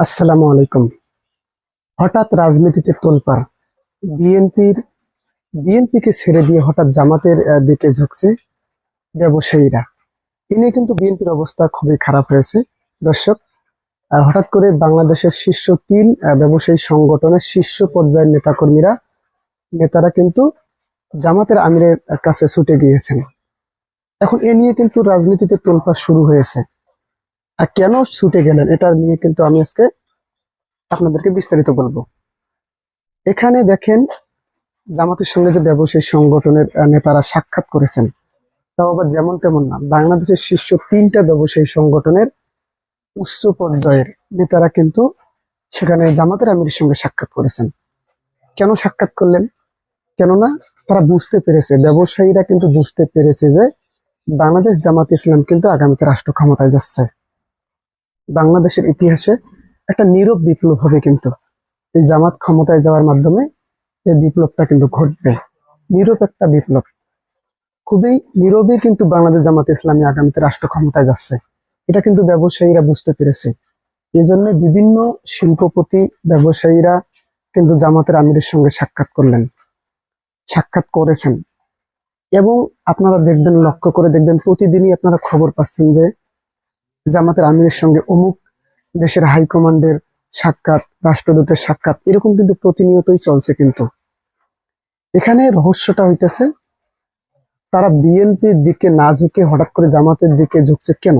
আসসালামু আলাইকুম। হঠাৎ রাজনীতিতে তোলপাড় বিএনপির বিএনপিকে ছেড়ে দিয়ে হঠাৎ জামাতের দিকে ঝুঁকছে ব্যবসায়ীরা। এ নিয়ে কিন্তু বিএনপির অবস্থা খুবই খারাপ হয়েছে। দর্শক হঠাৎ করে বাংলাদেশের শীর্ষ তিন ব্যবসায়ী সংগঠনের শীর্ষ পর্যায়ের নেতাকর্মীরা, নেতারা কিন্তু জামাতের আমিরের কাছে ছুটে গিয়েছেন। এখন এ নিয়ে কিন্তু রাজনীতিতে তোলপাড় শুরু হয়েছে। আর কেন ছুটে গেলেন, এটা নিয়ে কিন্তু আমি আজকে আপনাদেরকে বিস্তারিত বলব। এখানে দেখেন জামাতের সঙ্গে যে ব্যবসায়ী সংগঠনের নেতারা সাক্ষাৎ করেছেন। তাও আবার যেমন তেমন না, বাংলাদেশের শীর্ষ তিনটা ব্যবসায়ী সংগঠনের উচ্চ পর্যায়ের নেতারা কিন্তু সেখানে জামাতের আমিরের সঙ্গে সাক্ষাৎ করেছেন। কেন সাক্ষাৎ করলেন? কেননা তারা বুঝতে পেরেছে, ব্যবসায়ীরা কিন্তু বুঝতে পেরেছে যে বাংলাদেশ জামাত ইসলাম কিন্তু আগামীতে রাষ্ট্র ক্ষমতায় যাচ্ছে। বাংলাদেশের ইতিহাসে একটা নীরব বিপ্লব হবে কিন্তু। এই জামাত ক্ষমতায় যাওয়ার মাধ্যমে এই বিপ্লবটা কিন্তু ঘটবে। নীরব একটা বিপ্লব। খুবই নীরবে কিন্তু বাংলাদেশ জামাত ইসলামী আগামীতে রাষ্ট্র ক্ষমতায় যাচ্ছে। এটা কিন্তু ব্যবসায়ীরা বুঝতে পেরেছে। এই জন্য বিভিন্ন শিল্পপতি ব্যবসায়ীরা কিন্তু জামাতের আমিরের সঙ্গে সাক্ষাৎ করলেন। সাক্ষাৎ করেছেন। এবং আপনারা দেখবেন, লক্ষ্য করে দেখবেন, প্রতিদিনই আপনারা খবর পাচ্ছেন যে জামাতের আমিরের সঙ্গে অমুক দেশের হাইকমান্ডের সাক্ষাৎ, রাষ্ট্রদূতের সাক্ষাৎ, এরকম কিন্তু প্রতিনিয়তই চলছে কিন্তু। এখানে রহস্যটা হইতেছে, তারা বিএনপির দিকে না ঝুঁকে হঠাৎ করে জামাতের দিকে ঝুঁকছে কেন?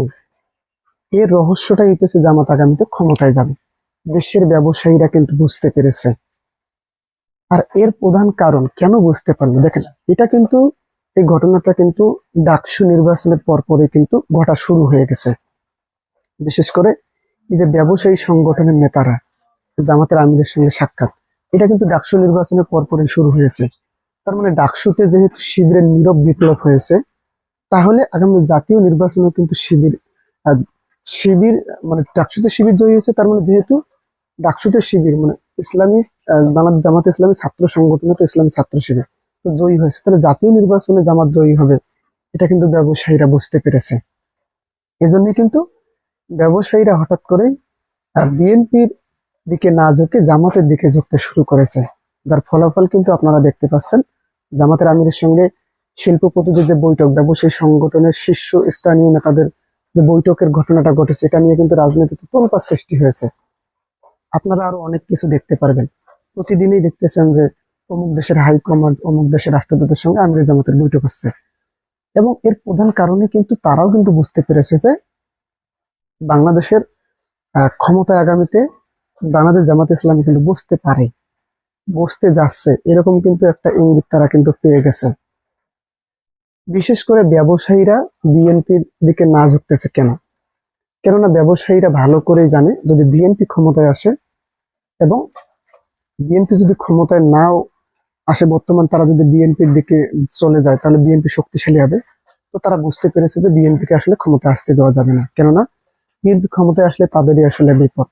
এর রহস্যটা হইতেছে জামাত আগামীতে ক্ষমতায় যাবে। দেশের ব্যবসায়ীরা কিন্তু বুঝতে পেরেছে। আর এর প্রধান কারণ কেন বুঝতে পারল? দেখেন, এটা কিন্তু, এই ঘটনাটা কিন্তু ডাকসু নির্বাচনের পরপরই কিন্তু ঘটা শুরু হয়ে গেছে। বিশেষ করে এই যে ব্যবসায়ী সংগঠনের নেতারা, জামাতের আমিরের সঙ্গে সাক্ষাৎ, এটা কিন্তু ডাকসু নির্বাচনের পরপরই শুরু হয়েছে। তার মানে ডাকসুতে যেহেতু শিবিরের নীরব বিপ্লব হয়েছে, তাহলে আগামী জাতীয় নির্বাচনেও কিন্তু শিবির শিবির মানে ডাকসুতে শিবির জয়ী হয়েছে, তার মানে যেহেতু ডাকসুতে শিবির মানে ইসলামী বাংলাদেশ জামাত ইসলামী ছাত্র সংগঠনে তো ইসলামী ছাত্র শিবির তো জয়ী হয়েছে। তাহলে জাতীয় নির্বাচনে জামাত জয়ী হবে, এটা কিন্তু ব্যবসায়ীরা বুঝতে পেরেছে। এজন্য কিন্তু ব্যবসায়ীরা হঠাৎ করেই বিএনপির দিকে না ঝুঁকে জামাতের দিকে ঝুঁকতে শুরু করেছে। যার ফলাফল কিন্তু আপনারা দেখতে পাচ্ছেন। জামাতের আমিরের সঙ্গে শিল্পপতিদের যে বৈঠক, ব্যবসায়ী সংগঠনের শীর্ষ স্থানীয় নেতাদের যে বৈঠকের ঘটনাটা ঘটেছে, এটা নিয়ে কিন্তু রাজনীতিতে তোলপার সৃষ্টি হয়েছে। আপনারা আরও অনেক কিছু দেখতে পারবেন। প্রতিদিনই দেখতেছেন যে অমুক দেশের হাইকমান্ড, অমুক দেশের রাষ্ট্রদূতের সঙ্গে আমির জামাতের বৈঠক হচ্ছে। এবং এর প্রধান কারণে কিন্তু তারাও কিন্তু বুঝতে পেরেছে যে বাংলাদেশের আহ, ক্ষমতায় আগামীতে বাংলাদেশ জামাত ইসলামী কিন্তু বসতে পারে। বসতে যাচ্ছে। এরকম কিন্তু একটা ইঙ্গিত তারা কিন্তু পেয়ে গেছে। বিশেষ করে ব্যবসায়ীরা বিএনপির দিকে না ঝুঁকতেছে কেন? কেননা ব্যবসায়ীরা ভালো করেই জানে যদি বিএনপি ক্ষমতায় আসে এবং বিএনপি যদি ক্ষমতায় নাও আসে বর্তমান তারা যদি বিএনপির দিকে চলে যায় তাহলে বিএনপি শক্তিশালী হবে। তো তারা বুঝতে পেরেছে যে বিএনপিকে আসলে ক্ষমতায় আসতে দেওয়া যাবে না। কেননা বিএনপি ক্ষমতায় আসলে তাদেরই আসলে বিপদ।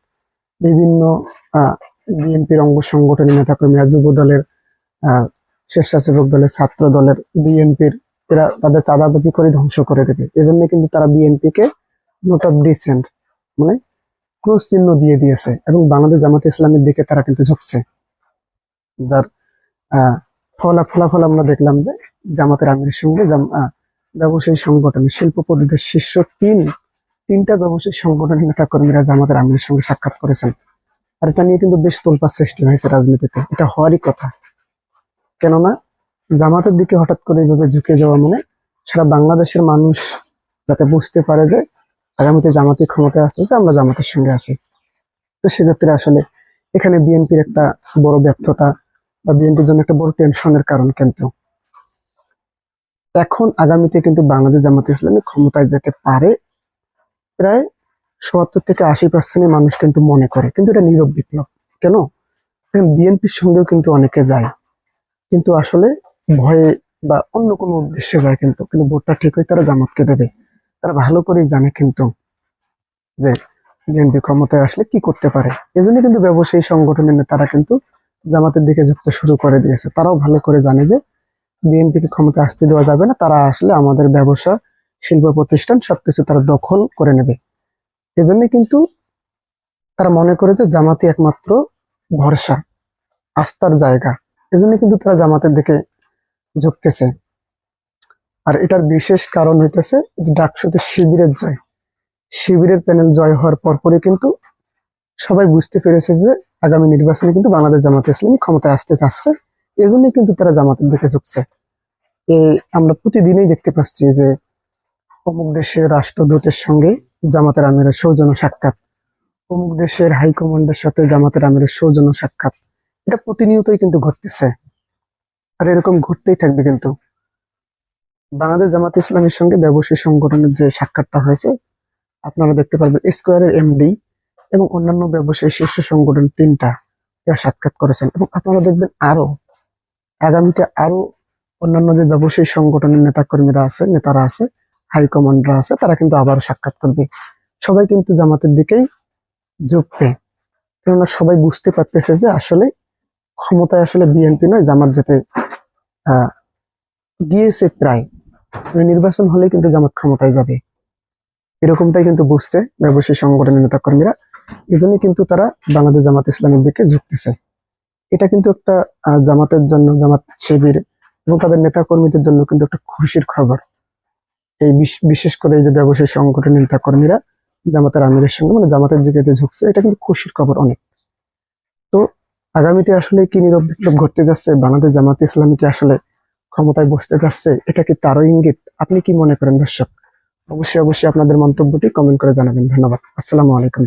বিভিন্ন বিএনপির অঙ্গ সংগঠনের নেতাকর্মীরা যুব দলের আহ, স্বেচ্ছাসেবক দলের ছাত্র দলের বিএনপির এরা তাদের চাঁদাবাজি করে ধ্বংস করে দেবে। এজন্য কিন্তু তারা বিএনপিকে নোট অফ ডিসেন্ট মানে ক্রুশ চিহ্ন দিয়ে দিয়েছে এবং বাংলাদেশ জামাত ইসলামের দিকে তারা কিন্তু ঝুঁকছে। যার ফলা ফলাফল আমরা দেখলাম যে জামাতের আমিরের সঙ্গে ব্যবসায়ী সংগঠনের শিল্পপতিদের শীর্ষ তিন তিনটা ব্যবসায়ী সংগঠনের নেতা কর্মীরা জামাতের আমিরের সঙ্গে সাক্ষাৎ করেছেন, আর এটা নিয়ে কিন্তু বেশ তোলপার সৃষ্টি হয়েছে রাজনীতিতে। এটা হওয়ারই কথা। কেননা জামাতের দিকে হঠাৎ করে এইভাবে ঝুঁকে যাওয়া মানে সারা বাংলাদেশের মানুষ যাতে বুঝতে পারে যে আগামীতে জামাতি ক্ষমতায় আসতেছে, আমরা জামাতের সঙ্গে আছি। তো সেক্ষেত্রে আসলে এখানে বিএনপির একটা বড় ব্যর্থতা বা বিএনপির জন্য একটা বড় টেনশনের কারণ কিন্তু। এখন আগামীতে কিন্তু বাংলাদেশ জামাত ইসলামী ক্ষমতায় যেতে পারে প্রায় সত্তর থেকে আশি পার্সেন্ট মানুষ কিন্তু মনে করে। কিন্তু এটা নীরব বিপ্লব। কেন? বিএনপির সঙ্গেও কিন্তু অনেকে যায়। কিন্তু আসলে ভয়ে বা অন্য কোনো উদ্দেশ্যে যায় কিন্তু। কিন্তু ভোটটা ঠিক হয়ে তারা জামাতকে দেবে। তারা ভালো করেই জানে কিন্তু যে বিএনপি ক্ষমতায় আসলে কি করতে পারে। এজন্য কিন্তু ব্যবসায়ী সংগঠনের নেতারা কিন্তু জামাতের দিকে যুক্ত শুরু করে দিয়েছে। তারাও ভালো করে জানে যে বিএনপিকে ক্ষমতায় আসতে দেওয়া যাবে না। তারা আসলে আমাদের ব্যবসা শিল্প প্রতিষ্ঠান সবকিছু তারা দখল করে নেবে। এজন্য কিন্তু তারা মনে করে যে জামাতি একমাত্র ভরসা, আস্থার জায়গা। এজন্য কিন্তু তারা জামাতের দিকে ঝুঁকতেছে। আর এটার বিশেষ কারণ হইতেছে ডাকসুতে শিবিরের জয়। শিবিরের প্যানেল জয় হওয়ার পরপরই কিন্তু সবাই বুঝতে পেরেছে যে আগামী নির্বাচনে কিন্তু বাংলাদেশ জামাত ইসলামী ক্ষমতায় আসতে চাচ্ছে। এজন্যই কিন্তু তারা জামাতের দিকে ঝুঁকছে। আমরা প্রতিদিনই দেখতে পাচ্ছি যে অমুক দেশের রাষ্ট্রদূতের সঙ্গে জামাতের আমিরের সৌজন্য সাক্ষাৎ। অমুক দেশের হাইকমান্ডের সাথে জামাতের আমিরের সৌজন্য সাক্ষাৎ। এটা প্রতিনিয়তই কিন্তু ঘটতেছে। আর এরকম ঘটতেই থাকবে কিন্তু। বাংলাদেশ জামাত ইসলামের সঙ্গে ব্যবসায়ী সংগঠনের যে সাক্ষাৎটা হয়েছে, আপনারা দেখতে পারবেন স্কোয়ারের এমডি এবং অন্যান্য ব্যবসায়ী শীর্ষ সংগঠন তিনটা এরা সাক্ষাৎ করেছেন। এবং আপনারা দেখবেন আরও আগামীতে আরও অন্যান্য যে ব্যবসায়ী সংগঠনের নেতাকর্মীরা আছে, নেতারা আছে হাইকমান্ডরা আছে, তারা কিন্তু আবার সাক্ষাৎ করবে। সবাই কিন্তু জামাতের দিকেই ঝুঁকবে কেননা সবাই বুঝতে পারতেছে যে আসলে ক্ষমতায় আসলে বিএনপি নয়, জামাত যেতে গিয়েছে প্রায়। নির্বাচন হলে কিন্তু জামাত ক্ষমতায় যাবে। এরকমটাই কিন্তু বুঝছে ব্যবসায়ী সংগঠনের নেতাকর্মীরা। এই জন্য কিন্তু তারা বাংলাদেশ জামাত ইসলামের দিকে ঝুঁকতেছে এটা কিন্তু একটা জামাতের জন্য, জামাত শিবির এবং তাদের নেতা কর্মীদের জন্য কিন্তু একটা খুশির খবর। এই বিশ- বিশেষ করে এই যে ব্যবসায়ী সংগঠনের নেতা কর্মীরা জামাতের আমিরের সঙ্গে মানে জামাতের দিকে যে ঝুঁকছে, এটা কিন্তু খুশির খবর অনেক। তো আগামীতে আসলে কি নীরব বিপ্লব ঘটতে যাচ্ছে? বাংলাদেশ জামাতে ইসলামী কি আসলে ক্ষমতায় বসতে যাচ্ছে? এটা কি তারও ইঙ্গিত? আপনি কি মনে করেন দর্শক? অবশ্যই অবশ্যই আপনাদের মন্তব্যটি কমেন্ট করে জানাবেন। ধন্যবাদ। আসসালামু আলাইকুম।